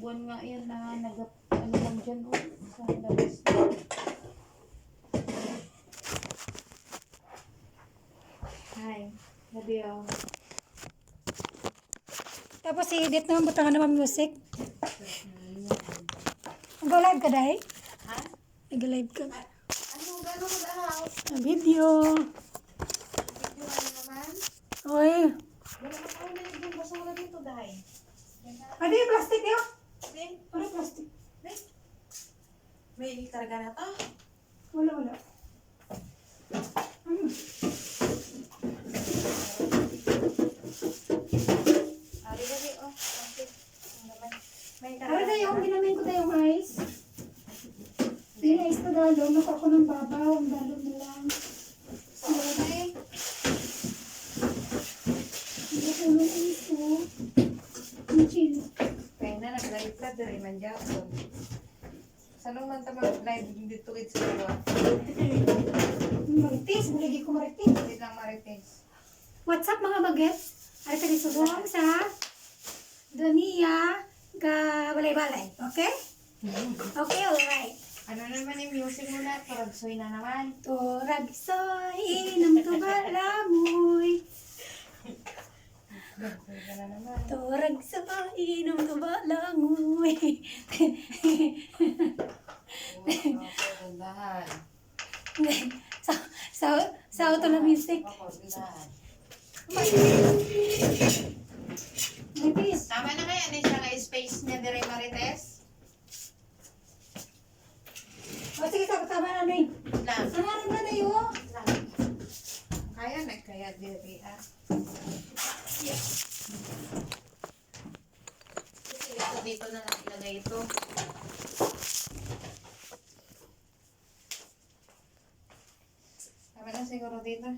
buwan nga yan na nag ano lang dyan oh, sa labas. Hi, love you. Tapos i-edit naman, butangan naman music. Mag-live ka dahil? Ha? Mag-live ka. Ano gano'n daw? Ah, Video. Video ano naman? Oy. Wala na tayo na yung basura dito dahil. Ano yung plastic Ano plastic? may karga na to. Wala, wala. Ano? Ari dali oh. Ang naman. May na yung na. ginamin ko ice? Yung ice na dalo, nakuha ko ng babaw, ang dalo na lang. Okay. Hindi ko ng ice ko. Ang chilo. Kaya na ka diri man Jackson. Sa nung man ta mag-live dito kit sa dalawa. Marites, buligi ko marites. Hindi lang marites. What's up mga bagets? Ay tadi subong sa Dunia ga balay-balay. Okay? Okay, alright. Ano naman yung music mo na? Paragsoy na naman. Turag soy, inom tubal lamoy. Paragsoy ka lamoy. Oo, Papagundahan. sa sa sa auto na music. Tama na kaya ni siya nga space niya dire marites? O sige, tama tama na na yun. Lang. Ang harap na na yun. Lang. Kaya na kaya dire ah. Sige, ito dito na lang ilagay ito. Tama na siguro dito.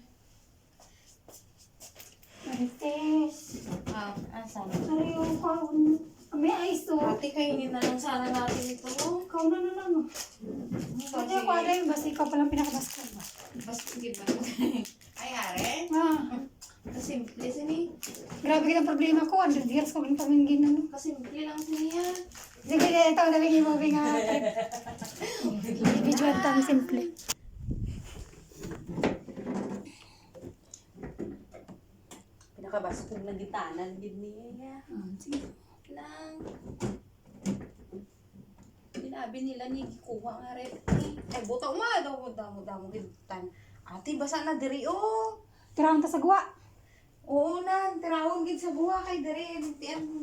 Marites. Ah, asan? Ano yung kaun? May ice to. Ate, kainin na lang sana natin ito. oh. Ikaw na na lang. oh. Hindi ako alam yung basta ikaw palang pinakabasket ba? Basta, di ba? Ay, are? Ah, Kasimple sini. grabe ka ng problema ko. 100 years ko rin pamingin ano. Kasimple lang siniya. Sige, ito na lang yung moving nga trip. Video ang simple. Pinakabas ko na gitanan, gid niya. Ah, sige. Lang. Sinabi nila ni kuha nga rin. Ay, buta daw damo damo gitan. Ate basa na diri oh. Tirang ta sa guwa. Oo na, tirawon gid sa buha kay. Tiyan